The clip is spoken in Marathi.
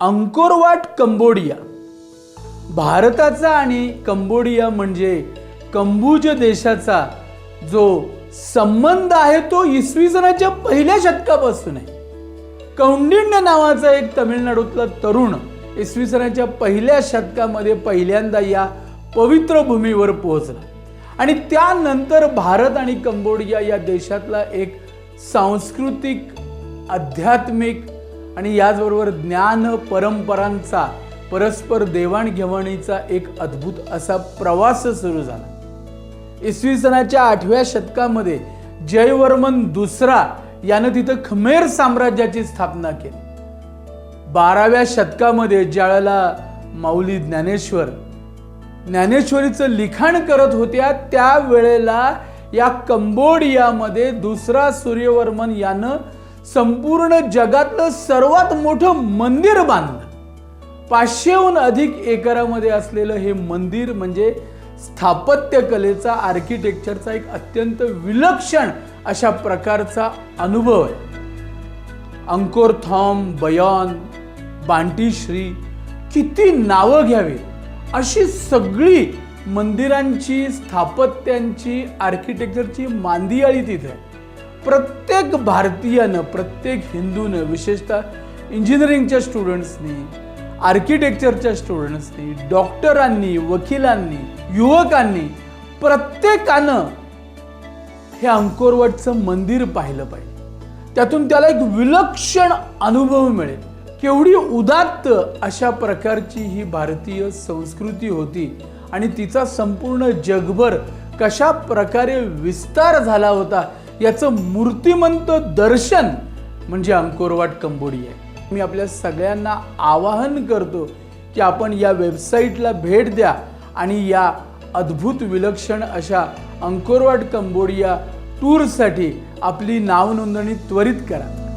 Angkor Wat Cambodia. भारताचा आणि कंबोडिया म्हणजे कंबुज देशाचा जो संबंध आहे तो इसवी सनाच्या पहिल्या शतकापासून आहे. कौंडिण्य नावाचा एक तमिळनाडूतला तरुण इसवी सनाच्या पहिल्या शतकामध्ये पहिल्यांदा या पवित्र भूमीवर पोहोचला. आणि त्यानंतर भारत आणि कंबोडिया या देशातला एक सांस्कृतिक आध्यात्मिक आणि याचबरोबर ज्ञान परंपरांचा परस्पर देवाणघेवाणीचा एक अद्भुत असा प्रवास सुरू झाला. इसवी सनाच्या आठव्या शतकामध्ये जयवर्मन दुसरा यानं तिथं खमेर साम्राज्याची स्थापना केली. बाराव्या शतकामध्ये ज्यावेळेला माऊली ज्ञानेश्वर ज्ञानेश्वरीचं लिखाण करत होत्या त्यावेळेला या कंबोडियामध्ये दुसरा सूर्यवर्मन यानं संपूर्ण जगातलं सर्वात मोठं मंदिर बांधलं. पाचशेहून अधिक एकरामध्ये असलेलं हे मंदिर म्हणजे स्थापत्यकलेचा आर्किटेक्चरचा एक अत्यंत विलक्षण अशा प्रकारचा अनुभव आहे. अंकोर थॉम बयॉन बांटीश्री किती नावं घ्यावी? अशी सगळी मंदिरांची स्थापत्यांची आर्किटेक्चरची मांदियाळी तिथे. आहे प्रत्येक भारतीयानं प्रत्येक हिंदूनं विशेषतः इंजिनिअरिंगच्या स्टुडंट्सनी आर्किटेक्चरच्या स्टुडंट्सनी डॉक्टरांनी वकिलांनी युवकांनी प्रत्येकानं हे अंकोरवटचं मंदिर पाहिलं पाहिजे. त्यातून त्याला एक विलक्षण अनुभव मिळेल. केवढी उदात्त अशा प्रकारची ही भारतीय संस्कृती होती आणि तिचा संपूर्ण जगभर कशा प्रकारे विस्तार झाला होता याचं मूर्तिमंत दर्शन म्हणजे अंकोरवाट कंबोडी आहे. मी आपल्या सगळ्यांना आवाहन करतो की आपण या वेबसाईटला भेट द्या आणि या अद्भुत विलक्षण अशा अंकोरवाट कंबोडिया टूरसाठी आपली नावनोंदणी त्वरित करा.